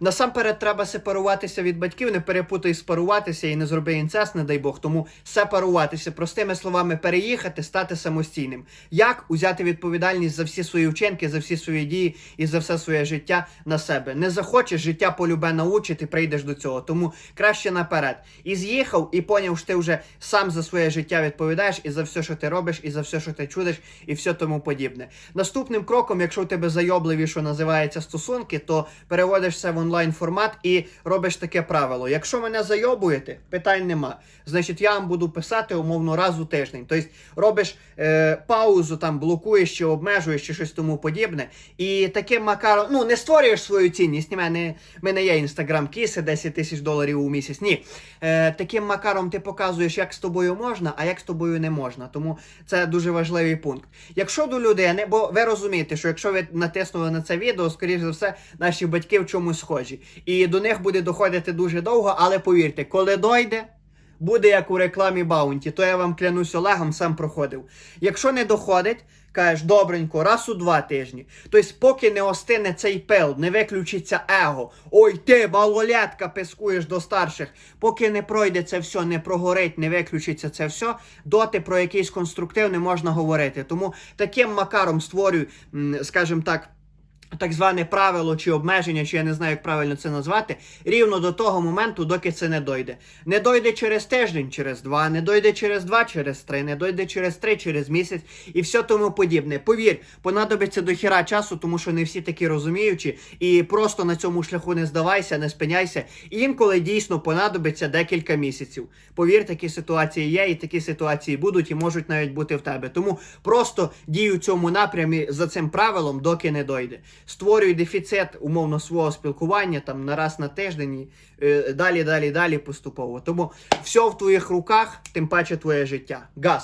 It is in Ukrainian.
насамперед треба сепаруватися від батьків, не перепутай спаруватися і не зроби інцест, не дай Бог. Тому сепаруватися, простими словами, переїхати, стати самостійним. Як узяти відповідальність за всі свої вчинки, за всі свої дії і за все своє життя на себе. Не захочеш, життя полюбе научить, і прийдеш до цього. Тому краще наперед. І з'їхав, і поняв, що ти вже сам за своє життя відповідаєш і за все, що ти робиш, і за все, що ти чудиш, і все тому подібне. Наступним кроком, якщо у тебе зайобливі, що називається стосунки, то переводиш це в онлайн формат і робиш таке правило. Якщо мене зайобуєте, питань нема. Значить, я вам буду писати умовно раз у тиждень. Тобто робиш е, паузу, там блокуєш чи обмежуєш чи щось тому подібне. І таким макаром, ну не створюєш свою цінність. Ні, мене, мене є інстаграм кіси, 10 тисяч доларів у місяць. Ні. Е, таким макаром ти показуєш, як з тобою можна, а як з тобою не можна. Тому це дуже важливий пункт. Якщо до людини, бо ви розумієте, що якщо ви натиснули на це відео, скоріш за все, наші батьки в чомусь схожі. І до них буде доходити дуже довго, але повірте, коли дойде. Буде як у рекламі Баунті, то я вам клянусь Олегом, сам проходив. Якщо не доходить, кажеш добренько, раз у два тижні. Тобто, поки не остине цей пил, не виключиться его. Ой, ти, малолетка, пискуєш до старших. Поки не пройде це все, не прогорить, не виключиться це все, доти про якийсь конструктив не можна говорити. Тому таким макаром створюю, скажімо так. Так зване правило чи обмеження, чи я не знаю, як правильно це назвати, рівно до того моменту, доки це не дойде. Не дойде через тиждень, через два, не дойде через два, через три, не дойде через три, через місяць і все тому подібне. Повір, понадобиться до хіра часу, тому що не всі такі розуміючі, і просто на цьому шляху не здавайся, не спиняйся. Інколи дійсно понадобиться декілька місяців. Повір, такі ситуації є, і такі ситуації будуть, і можуть навіть бути в тебе. Тому просто дій у цьому напрямі за цим правилом, доки не дойде. Створюй дефіцит умовно свого спілкування там на раз на тиждень і е, далі, далі, далі поступово. Тому все в твоїх руках, тим паче твоє життя. Газ.